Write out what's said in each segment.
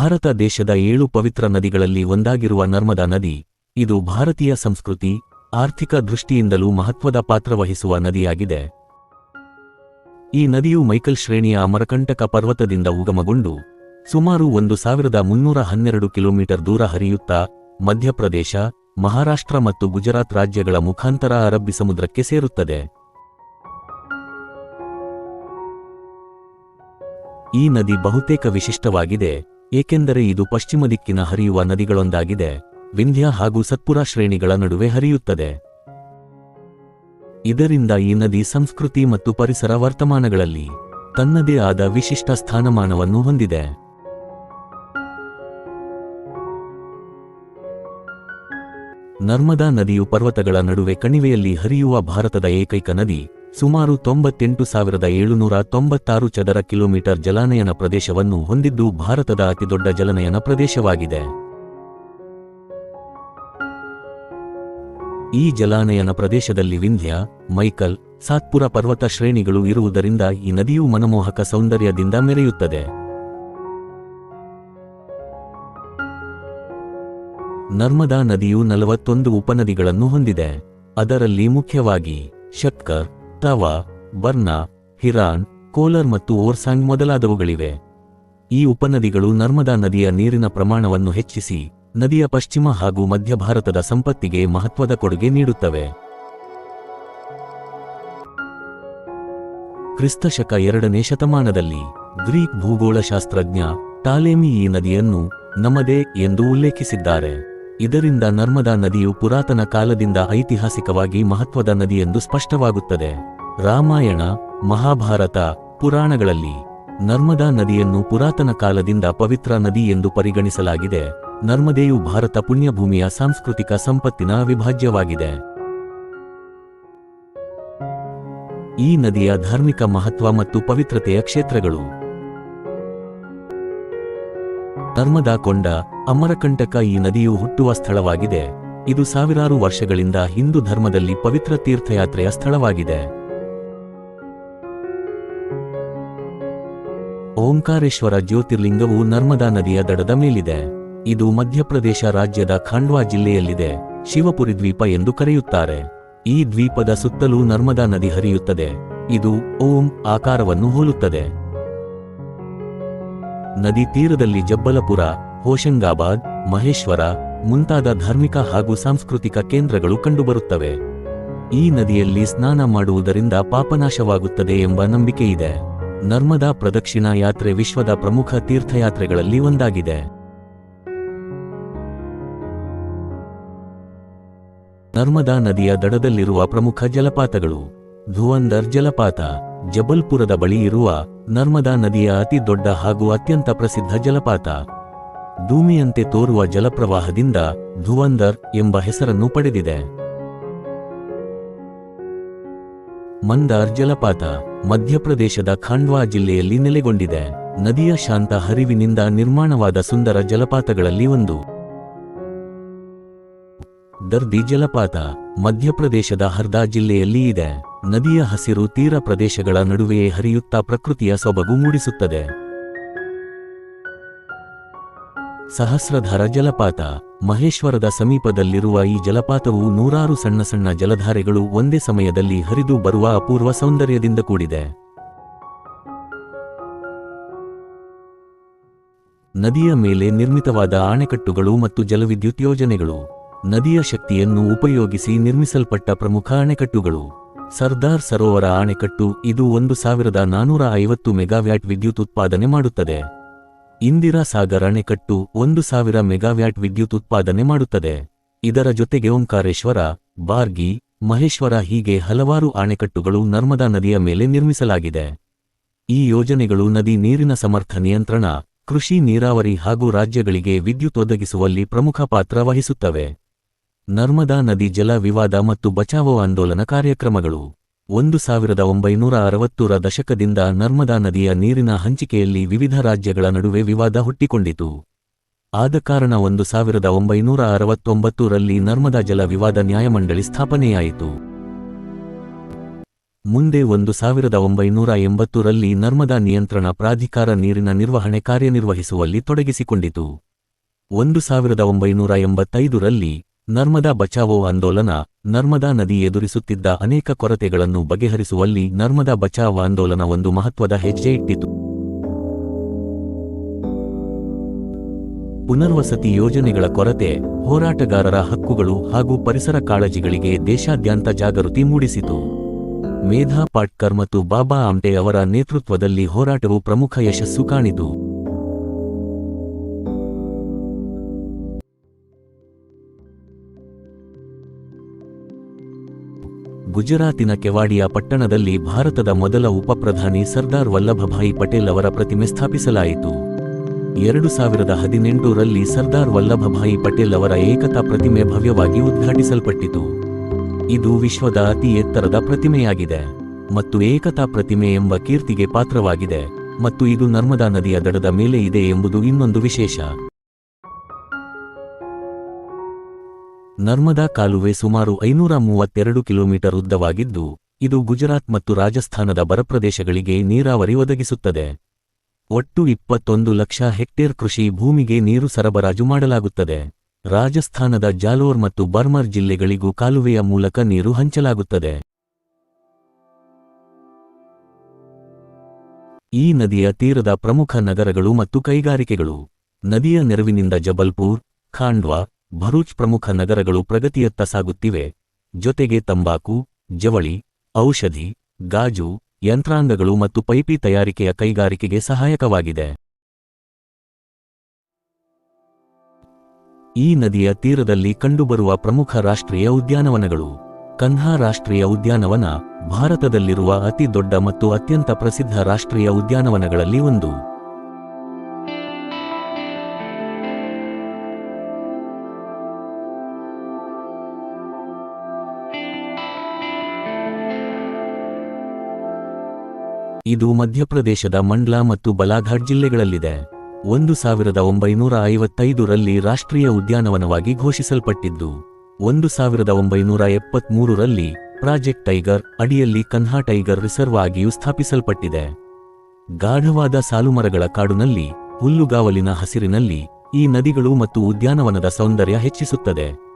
ಭಾರತ ದೇಶದ ಏಳು ಪವಿತ್ರ ನದಿಗಳಲ್ಲಿ ಒಂದಾಗಿರುವ ನರ್ಮದಾ ನದಿ, ಇದು ಭಾರತೀಯ ಸಂಸ್ಕೃತಿ, ಆರ್ಥಿಕ ದೃಷ್ಟಿಯಿಂದಲೂ ಮಹತ್ವದ ಪಾತ್ರವಹಿಸುವ ನದಿಯಾಗಿದೆ. ಈ ನದಿಯು ಮೈಕಲ್ ಶ್ರೇಣಿಯ ಅಮರಕಂಟಕ ಪರ್ವತದಿಂದ ಉಗಮಗೊಂಡು ಸುಮಾರು ಒಂದು ಸಾವಿರದ ಮುನ್ನೂರ ಹನ್ನೆರಡು ಕಿಲೋಮೀಟರ್ ದೂರ ಹರಿಯುತ್ತಾ ಮಧ್ಯಪ್ರದೇಶ, ಮಹಾರಾಷ್ಟ್ರ ಮತ್ತು ಗುಜರಾತ್ ರಾಜ್ಯಗಳ ಮುಖಾಂತರ ಅರಬ್ಬಿ ಸಮುದ್ರಕ್ಕೆ ಸೇರುತ್ತದೆ. ಈ ನದಿ ಬಹುತೇಕ ವಿಶಿಷ್ಟವಾಗಿದೆ. ಏಕೆಂದರೆ ಇದು ಪಶ್ಚಿಮ ದಿಕ್ಕಿನ ಹರಿಯುವ ನದಿಗಳೊಂದಾಗಿದೆ, ವಿಂಧ್ಯ ಹಾಗೂ ಸತ್ಪುರ ಶ್ರೇಣಿಗಳ ನಡುವೆ ಹರಿಯುತ್ತದೆ. ಇದರಿಂದ ಈ ನದಿ ಸಂಸ್ಕೃತಿ ಮತ್ತು ಪರಿಸರ ವರ್ತಮಾನಗಳಲ್ಲಿ ತನ್ನದೇ ಆದ ವಿಶಿಷ್ಟ ಸ್ಥಾನಮಾನವನ್ನು ಹೊಂದಿದೆ. ನರ್ಮದಾ ನದಿಯು ಪರ್ವತಗಳ ನಡುವೆ ಕಣಿವೆಯಲ್ಲಿ ಹರಿಯುವ ಭಾರತದ ಏಕೈಕ ನದಿ ಸುಮಾರು ತೊಂಬತ್ತೆಂಟು ಸಾವಿರದ ಏಳುನೂರ ತೊಂಬತ್ತಾರು ಚದರ ಕಿಲೋಮೀಟರ್ ಜಲಾನಯನ ಪ್ರದೇಶವನ್ನು ಹೊಂದಿದ್ದು ಭಾರತದ ಅತಿದೊಡ್ಡ ಜಲನಯನ ಪ್ರದೇಶವಾಗಿದೆ. ಈ ಜಲಾನಯನ ಪ್ರದೇಶದಲ್ಲಿ ವಿಂಧ್ಯ, ಮೈಕಲ್, ಸಾತ್ಪುರ ಪರ್ವತ ಶ್ರೇಣಿಗಳು ಇರುವುದರಿಂದ ಈ ನದಿಯು ಮನಮೋಹಕ ಸೌಂದರ್ಯದಿಂದ ಮೆರೆಯುತ್ತದೆ. ನರ್ಮದಾ ನದಿಯು ನಲವತ್ತೊಂದು ಉಪನದಿಗಳನ್ನು ಹೊಂದಿದೆ. ಅದರಲ್ಲಿ ಮುಖ್ಯವಾಗಿ ಶಕ್ಕರ್ ತವಾ ಬರ್ನಾ, ಹಿರಾನ್, ಕೋಲರ್ ಮತ್ತು ಓರ್ಸಾಂಗ್ ಮೊದಲಾದವುಗಳಿವೆ. ಈ ಉಪನದಿಗಳು ನರ್ಮದಾ ನದಿಯ ನೀರಿನ ಪ್ರಮಾಣವನ್ನು ಹೆಚ್ಚಿಸಿ, ನದಿಯ ಪಶ್ಚಿಮ ಹಾಗೂ ಮಧ್ಯ ಭಾರತದ ಸಂಪತ್ತಿಗೆ ಮಹತ್ವದ ಕೊಡುಗೆ ನೀಡುತ್ತವೆ. ಕ್ರಿಸ್ತಶಕ ಎರಡನೇ ಶತಮಾನದಲ್ಲಿ, ಗ್ರೀಕ್ ಭೂಗೋಳಶಾಸ್ತ್ರಜ್ಞ ಟಾಲೆಮಿ ಈ ನದಿಯನ್ನು ನಮದೆ ಎಂದು ಉಲ್ಲೇಖಿಸಿದ್ದಾರೆ. ಇದರಿಂದ ನರ್ಮದಾ ನದಿಯು ಪುರಾತನ ಕಾಲದಿಂದ ಐತಿಹಾಸಿಕವಾಗಿ ಮಹತ್ವದ ನದಿಯೆಂದು ಸ್ಪಷ್ಟವಾಗುತ್ತದೆ. ರಾಮಾಯಣ, ಮಹಾಭಾರತ, ಪುರಾಣಗಳಲ್ಲಿ ನರ್ಮದಾ ನದಿಯನ್ನು ಪುರಾತನ ಕಾಲದಿಂದ ಪವಿತ್ರ ನದಿ ಎಂದು ಪರಿಗಣಿಸಲಾಗಿದೆ. ನರ್ಮದೆಯು ಭಾರತ ಪುಣ್ಯಭೂಮಿಯ ಸಾಂಸ್ಕೃತಿಕ ಸಂಪತ್ತಿನ ಅವಿಭಾಜ್ಯವಾಗಿದೆ. ಈ ನದಿಯ ಧಾರ್ಮಿಕ ಮಹತ್ವ ಮತ್ತು ಪವಿತ್ರತೆಯ ಕ್ಷೇತ್ರಗಳು ನರ್ಮದಾ ಕೊಂಡ ಅಮರಕಂಟಕ ಈ ನದಿಯು ಹುಟ್ಟುವ ಸ್ಥಳವಾಗಿದೆ. ಇದು ಸಾವಿರಾರು ವರ್ಷಗಳಿಂದ ಹಿಂದೂ ಧರ್ಮದಲ್ಲಿ ಪವಿತ್ರ ತೀರ್ಥಯಾತ್ರೆಯ ಸ್ಥಳವಾಗಿದೆ. ಓಂಕಾರೇಶ್ವರ ಜ್ಯೋತಿರ್ಲಿಂಗವು ನರ್ಮದಾ ನದಿಯ ದಡದ ಮೇಲಿದೆ. ಇದು ಮಧ್ಯಪ್ರದೇಶ ರಾಜ್ಯದ ಖಾಂಡ್ವಾ ಜಿಲ್ಲೆಯಲ್ಲಿದೆ, ಶಿವಪುರಿ ದ್ವೀಪ ಎಂದು ಕರೆಯುತ್ತಾರೆ. ಈ ದ್ವೀಪದ ಸುತ್ತಲೂ ನರ್ಮದಾ ನದಿ ಹರಿಯುತ್ತದೆ. ಇದು ಓಂ ಆಕಾರವನ್ನು ಹೋಲುತ್ತದೆ. ನದಿ ತೀರದಲ್ಲಿ ಜಬ್ಬಲಪುರ, ಹೋಶಂಗಾಬಾದ್, ಮಹೇಶ್ವರ ಮುಂತಾದ ಧಾರ್ಮಿಕ ಹಾಗೂ ಸಾಂಸ್ಕೃತಿಕ ಕೇಂದ್ರಗಳು ಕಂಡುಬರುತ್ತವೆ. ಈ ನದಿಯಲ್ಲಿ ಸ್ನಾನ ಮಾಡುವುದರಿಂದ ಪಾಪನಾಶವಾಗುತ್ತದೆ ಎಂಬ ನಂಬಿಕೆಯಿದೆ ನರ್ಮದಾ ಪ್ರದಕ್ಷಿಣಾ ಯಾತ್ರೆ ವಿಶ್ವದ ಪ್ರಮುಖ ತೀರ್ಥಯಾತ್ರೆಗಳಲ್ಲಿ ಒಂದಾಗಿದೆ. ನರ್ಮದಾ ನದಿಯ ದಡದಲ್ಲಿರುವ ಪ್ರಮುಖ ಜಲಪಾತಗಳು ಧುವಂದರ್ ಜಲಪಾತ. ಜಬಲ್ಪುರದ ಬಳಿ ಇರುವ ನರ್ಮದಾ ನದಿಯ ಅತಿ ದೊಡ್ಡ ಹಾಗೂ ಅತ್ಯಂತ ಪ್ರಸಿದ್ಧ ಜಲಪಾತ. ಧೂಮಿಯಂತೆ ತೋರುವ ಜಲಪ್ರವಾಹದಿಂದ ಧುವಂದರ್ ಎಂಬ ಹೆಸರನ್ನು ಪಡೆದಿದೆ. ಮಂದಾರ್ ಜಲಪಾತ ಮಧ್ಯಪ್ರದೇಶದ ಖಾಂಡ್ವಾ ಜಿಲ್ಲೆಯಲ್ಲಿ ನೆಲೆಗೊಂಡಿದೆ. ನದಿಯ ಶಾಂತ ಹರಿವಿನಿಂದ ನಿರ್ಮಾಣವಾದ ಸುಂದರ ಜಲಪಾತಗಳಲ್ಲಿ ಒಂದು. ದರ್ದಿ ಜಲಪಾತ ಮಧ್ಯಪ್ರದೇಶದ ಹರ್ದಾ ಜಿಲ್ಲೆಯಲ್ಲಿ ಇದೆ. ನದಿಯ ಹಸಿರು ತೀರ ಪ್ರದೇಶಗಳ ನಡುವೆಯೇ ಹರಿಯುತ್ತಾ ಪ್ರಕೃತಿಯ ಸೊಬಗು ಮೂಡಿಸುತ್ತದೆ. ಸಹಸ್ರಧಾರ ಜಲಪಾತ ಮಹೇಶ್ವರದ ಸಮೀಪದಲ್ಲಿರುವ ಈ ಜಲಪಾತವು ನೂರಾರು ಸಣ್ಣ ಸಣ್ಣ ಜಲಧಾರೆಗಳು ಒಂದೇ ಸಮಯದಲ್ಲಿ ಹರಿದು ಬರುವ ಅಪೂರ್ವ ಸೌಂದರ್ಯದಿಂದ ಕೂಡಿದೆ. ನದಿಯ ಮೇಲೆ ನಿರ್ಮಿತವಾದ ಆಣೆಕಟ್ಟುಗಳು ಮತ್ತು ಜಲವಿದ್ಯುತ್ ಯೋಜನೆಗಳು. ನದಿಯ ಶಕ್ತಿಯನ್ನು ಉಪಯೋಗಿಸಿ ನಿರ್ಮಿಸಲ್ಪಟ್ಟ ಪ್ರಮುಖ ಅಣೆಕಟ್ಟುಗಳು. ಸರ್ದಾರ್ ಸರೋವರ ಅಣೆಕಟ್ಟು ಇದು ಒಂದು ಸಾವಿರದ ನಾನೂರ ಐವತ್ತು ಮೆಗಾವ್ಯಾಟ್ ವಿದ್ಯುತ್ ಉತ್ಪಾದನೆ ಮಾಡುತ್ತದೆ. ಇಂದಿರಾ ಸಾಗರ್ ಅಣೆಕಟ್ಟು ಒಂದು ಸಾವಿರ ಮೆಗಾವ್ಯಾಟ್ ವಿದ್ಯುತ್ ಉತ್ಪಾದನೆ ಮಾಡುತ್ತದೆ. ಇದರ ಜೊತೆಗೆ ಓಂಕಾರೇಶ್ವರ, ಬಾರ್ಗಿ, ಮಹೇಶ್ವರ ಹೀಗೆ ಹಲವಾರು ಅಣೆಕಟ್ಟುಗಳು ನರ್ಮದಾ ನದಿಯ ಮೇಲೆ ನಿರ್ಮಿಸಲಾಗಿದೆ. ಈ ಯೋಜನೆಗಳು ನದಿ ನೀರಿನ ಸಮರ್ಥ ನಿಯಂತ್ರಣ, ಕೃಷಿ ನೀರಾವರಿ ಹಾಗೂ ರಾಜ್ಯಗಳಿಗೆ ವಿದ್ಯುತ್ ಒದಗಿಸುವಲ್ಲಿ ಪ್ರಮುಖ ಪಾತ್ರ ವಹಿಸುತ್ತವೆ. ನರ್ಮದಾ ನದಿ ಜಲ ವಿವಾದ ಮತ್ತು ಬಚಾವೋ ಆಂದೋಲನ ಕಾರ್ಯಕ್ರಮಗಳು. ಒಂದು ಸಾವಿರದ ಒಂಬೈನೂರ ಅರವತ್ತೂರ ದಶಕದಿಂದ ನರ್ಮದಾ ನದಿಯ ನೀರಿನ ಹಂಚಿಕೆಯಲ್ಲಿ ವಿವಿಧ ರಾಜ್ಯಗಳ ನಡುವೆ ವಿವಾದ ಹುಟ್ಟಿಕೊಂಡಿತು. ಆದ ಕಾರಣ ಒಂದು ಸಾವಿರದ ಒಂಬೈನೂರ ಅರವತ್ತೊಂಬತ್ತರಲ್ಲಿ ನರ್ಮದಾ ಜಲ ವಿವಾದ ನ್ಯಾಯಮಂಡಳಿ ಸ್ಥಾಪನೆಯಾಯಿತು. ಮುಂದೆ ಒಂದು ಸಾವಿರದ ಒಂಬೈನೂರ ಎಂಬತ್ತರಲ್ಲಿ ನರ್ಮದಾ ನಿಯಂತ್ರಣ ಪ್ರಾಧಿಕಾರ ನೀರಿನ ನಿರ್ವಹಣೆ ಕಾರ್ಯನಿರ್ವಹಿಸುವಲ್ಲಿ ತೊಡಗಿಸಿಕೊಂಡಿತು. ಒಂದು ಸಾವಿರದ ಒಂಬೈನೂರ ಎಂಬತ್ತೈದರಲ್ಲಿ ನರ್ಮದಾ ಬಚಾವೋ ಆಂದೋಲನ, ನರ್ಮದಾ ನದಿ ಎದುರಿಸುತ್ತಿದ್ದ ಅನೇಕ ಕೊರತೆಗಳನ್ನು ಬಗೆಹರಿಸುವಲ್ಲಿ ನರ್ಮದಾ ಬಚಾವ್ ಆಂದೋಲನ ಒಂದು ಮಹತ್ವದ ಹೆಜ್ಜೆ ಇಟ್ಟಿತು. ಪುನರ್ವಸತಿ ಯೋಜನೆಗಳ ಕೊರತೆ, ಹೋರಾಟಗಾರರ ಹಕ್ಕುಗಳು ಹಾಗೂ ಪರಿಸರ ಕಾಳಜಿಗಳಿಗೆ ದೇಶಾದ್ಯಂತ ಜಾಗೃತಿ ಮೂಡಿಸಿತು. ಮೇಧಾ ಪಾಟ್ಕರ್ ಮತ್ತು ಬಾಬಾ ಆಮ್ಟೆ ಅವರ ನೇತೃತ್ವದಲ್ಲಿ ಹೋರಾಟವು ಪ್ರಮುಖ ಯಶಸ್ಸು ಕಾಣಿತು. ಗುಜರಾತಿನ ಕೆವಾಡಿಯಾ ಪಟ್ಟಣದಲ್ಲಿ ಭಾರತದ ಮೊದಲ ಉಪಪ್ರಧಾನಿ ಸರ್ದಾರ್ ವಲ್ಲಭಭಾಯಿ ಪಟೇಲ್ ಅವರ ಪ್ರತಿಮೆ ಸ್ಥಾಪಿಸಲಾಯಿತು. ಎರಡು ಸಾವಿರದ ಹದಿನೆಂಟರಲ್ಲಿ ಸರ್ದಾರ್ ವಲ್ಲಭಭಾಯಿ ಪಟೇಲ್ ಅವರ ಏಕತಾ ಪ್ರತಿಮೆ ಭವ್ಯವಾಗಿ ಉದ್ಘಾಟಿಸಲ್ಪಟ್ಟಿತು. ಇದು ವಿಶ್ವದ ಅತಿ ಎತ್ತರದ ಪ್ರತಿಮೆಯಾಗಿದೆ ಮತ್ತು ಏಕತಾ ಪ್ರತಿಮೆ ಎಂಬ ಕೀರ್ತಿಗೆ ಪಾತ್ರವಾಗಿದೆ ಮತ್ತು ಇದು ನರ್ಮದಾ ನದಿಯ ದಡದ ಮೇಲೆ ಇದೆ ಎಂಬುದು ಇನ್ನೊಂದು ವಿಶೇಷ. ನರ್ಮದಾ ಕಾಲುವೆ ಸುಮಾರು ಐನೂರ ಮೂವತ್ತೆರಡು ಕಿಲೋಮೀಟರ್ ಉದ್ದವಾಗಿದ್ದು, ಇದು ಗುಜರಾತ್ ಮತ್ತು ರಾಜಸ್ಥಾನದ ಬರಪ್ರದೇಶಗಳಿಗೆ ನೀರಾವರಿ ಒದಗಿಸುತ್ತದೆ. ಒಟ್ಟು ಇಪ್ಪತ್ತೊಂದು ಲಕ್ಷ ಹೆಕ್ಟೇರ್ ಕೃಷಿ ಭೂಮಿಗೆ ನೀರು ಸರಬರಾಜು ಮಾಡಲಾಗುತ್ತದೆ. ರಾಜಸ್ಥಾನದ ಜಾಲೋರ್ ಮತ್ತು ಬರ್ಮರ್ ಜಿಲ್ಲೆಗಳಿಗೂ ಕಾಲುವೆಯ ಮೂಲಕ ನೀರು ಹಂಚಲಾಗುತ್ತದೆ. ಈ ನದಿಯ ತೀರದ ಪ್ರಮುಖ ನಗರಗಳು ಮತ್ತು ಕೈಗಾರಿಕೆಗಳು. ನದಿಯ ನೆರವಿನಿಂದ ಜಬಲ್ಪುರ್, ಖಾಂಡ್ವಾ ಭರೂಚ್ ಪ್ರಮುಖ ನಗರಗಳು ಪ್ರಗತಿಯತ್ತ ಸಾಗುತ್ತಿವೆ. ಜೊತೆಗೆ ತಂಬಾಕು, ಜವಳಿ, ಔಷಧಿ, ಗಾಜು, ಯಂತ್ರಾಂಗಗಳು ಮತ್ತು ಪೈಪಿ ತಯಾರಿಕೆಯ ಕೈಗಾರಿಕೆಗೆ ಸಹಾಯಕವಾಗಿದೆ. ಈ ನದಿಯ ತೀರದಲ್ಲಿ ಕಂಡುಬರುವ ಪ್ರಮುಖ ರಾಷ್ಟ್ರೀಯ ಉದ್ಯಾನವನಗಳು. ಕನ್ಹಾ ರಾಷ್ಟ್ರೀಯ ಉದ್ಯಾನವನ ಭಾರತದಲ್ಲಿರುವ ಅತಿ ದೊಡ್ಡ ಮತ್ತು ಅತ್ಯಂತ ಪ್ರಸಿದ್ಧ ರಾಷ್ಟ್ರೀಯ ಉದ್ಯಾನವನಗಳಲ್ಲಿ ಒಂದು. ಇದು ಮಧ್ಯಪ್ರದೇಶದ ಮಂಡ್ಲಾ ಮತ್ತು ಬಲಾಘಾಟ್ ಜಿಲ್ಲೆಗಳಲ್ಲಿದೆ. ಒಂದು ಸಾವಿರದ ಒಂಬೈನೂರ ಐವತ್ತೈದರಲ್ಲಿ ರಾಷ್ಟ್ರೀಯ ಉದ್ಯಾನವನವಾಗಿ ಘೋಷಿಸಲ್ಪಟ್ಟಿದ್ದು. ಒಂದು ಸಾವಿರದ ಒಂಬೈನೂರ ಎಪ್ಪತ್ಮೂರರಲ್ಲಿ ಪ್ರಾಜೆಕ್ಟ್ ಟೈಗರ್ ಅಡಿಯಲ್ಲಿ ಕನ್ಹಾ ಟೈಗರ್ ರಿಸರ್ವ್ ಆಗಿಯೂ ಸ್ಥಾಪಿಸಲ್ಪಟ್ಟಿದೆ. ಗಾಢವಾದ ಸಾಲುಮರಗಳ ಕಾಡುನಲ್ಲಿ, ಹುಲ್ಲುಗಾವಲಿನ ಹಸಿರಿನಲ್ಲಿ ಈ ನದಿಗಳು ಮತ್ತು ಉದ್ಯಾನವನದ ಸೌಂದರ್ಯ ಹೆಚ್ಚಿಸುತ್ತದೆ.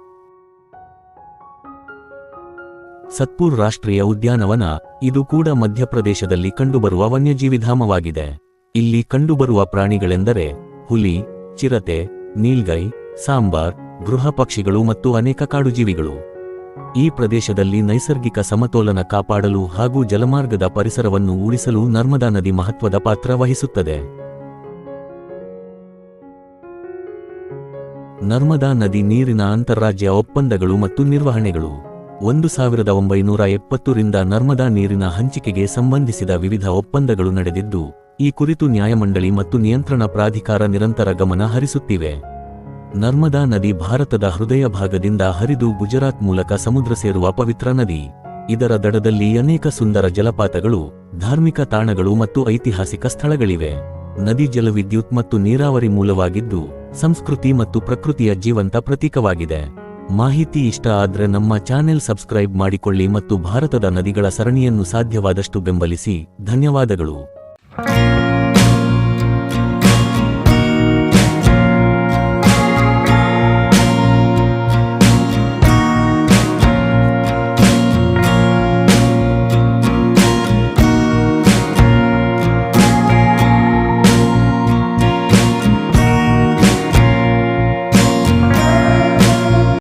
ಸತ್ಪುರ್ ರಾಷ್ಟ್ರೀಯ ಉದ್ಯಾನವನ ಇದು ಕೂಡ ಮಧ್ಯಪ್ರದೇಶದಲ್ಲಿ ಕಂಡುಬರುವ ವನ್ಯಜೀವಿಧಾಮವಾಗಿದೆ. ಇಲ್ಲಿ ಕಂಡುಬರುವ ಪ್ರಾಣಿಗಳೆಂದರೆ ಹುಲಿ, ಚಿರತೆ, ನೀಲ್ಗೈ, ಸಾಂಬಾರ್, ಗೃಹ ಪಕ್ಷಿಗಳು ಮತ್ತು ಅನೇಕ ಕಾಡುಜೀವಿಗಳು. ಈ ಪ್ರದೇಶದಲ್ಲಿ ನೈಸರ್ಗಿಕ ಸಮತೋಲನ ಕಾಪಾಡಲು ಹಾಗೂ ಜಲಮಾರ್ಗದ ಪರಿಸರವನ್ನು ಉಳಿಸಲು ನರ್ಮದಾ ನದಿ ಮಹತ್ವದ ಪಾತ್ರ ವಹಿಸುತ್ತದೆ. ನರ್ಮದಾ ನದಿ ನೀರಿನ ಅಂತಾರಾಜ್ಯ ಒಪ್ಪಂದಗಳು ಮತ್ತು ನಿರ್ವಹಣೆಗಳು. ಒಂದು ಸಾವಿರದ ಒಂಬೈನೂರ ಎಪ್ಪತ್ತರಿಂದ ನರ್ಮದಾ ನೀರಿನ ಹಂಚಿಕೆಗೆ ಸಂಬಂಧಿಸಿದ ವಿವಿಧ ಒಪ್ಪಂದಗಳು ನಡೆದಿದ್ದು, ಈ ಕುರಿತು ನ್ಯಾಯಮಂಡಳಿ ಮತ್ತು ನಿಯಂತ್ರಣ ಪ್ರಾಧಿಕಾರ ನಿರಂತರ ಗಮನ ಹರಿಸುತ್ತಿವೆ. ನರ್ಮದಾ ನದಿ ಭಾರತದ ಹೃದಯ ಭಾಗದಿಂದ ಹರಿದು ಗುಜರಾತ್ ಮೂಲಕ ಸಮುದ್ರ ಸೇರುವ ಪವಿತ್ರ ನದಿ. ಇದರ ದಡದಲ್ಲಿ ಅನೇಕ ಸುಂದರ ಜಲಪಾತಗಳು, ಧಾರ್ಮಿಕ ತಾಣಗಳು ಮತ್ತು ಐತಿಹಾಸಿಕ ಸ್ಥಳಗಳಿವೆ. ನದಿ ಜಲವಿದ್ಯುತ್ ಮತ್ತು ನೀರಾವರಿ ಮೂಲವಾಗಿದ್ದು, ಸಂಸ್ಕೃತಿ ಮತ್ತು ಪ್ರಕೃತಿಯ ಜೀವಂತ ಪ್ರತೀಕವಾಗಿದೆ. ಮಾಹಿತಿ ಇಷ್ಟ ಆದ್ರೆ ನಮ್ಮ ಚಾನೆಲ್ ಸಬ್ಸ್ಕ್ರೈಬ್ ಮಾಡಿಕೊಳ್ಳಿ ಮತ್ತು ಭಾರತದ ನದಿಗಳ ಸರಣಿಯನ್ನು ಸಾಧ್ಯವಾದಷ್ಟು ಬೆಂಬಲಿಸಿ. ಧನ್ಯವಾದಗಳು.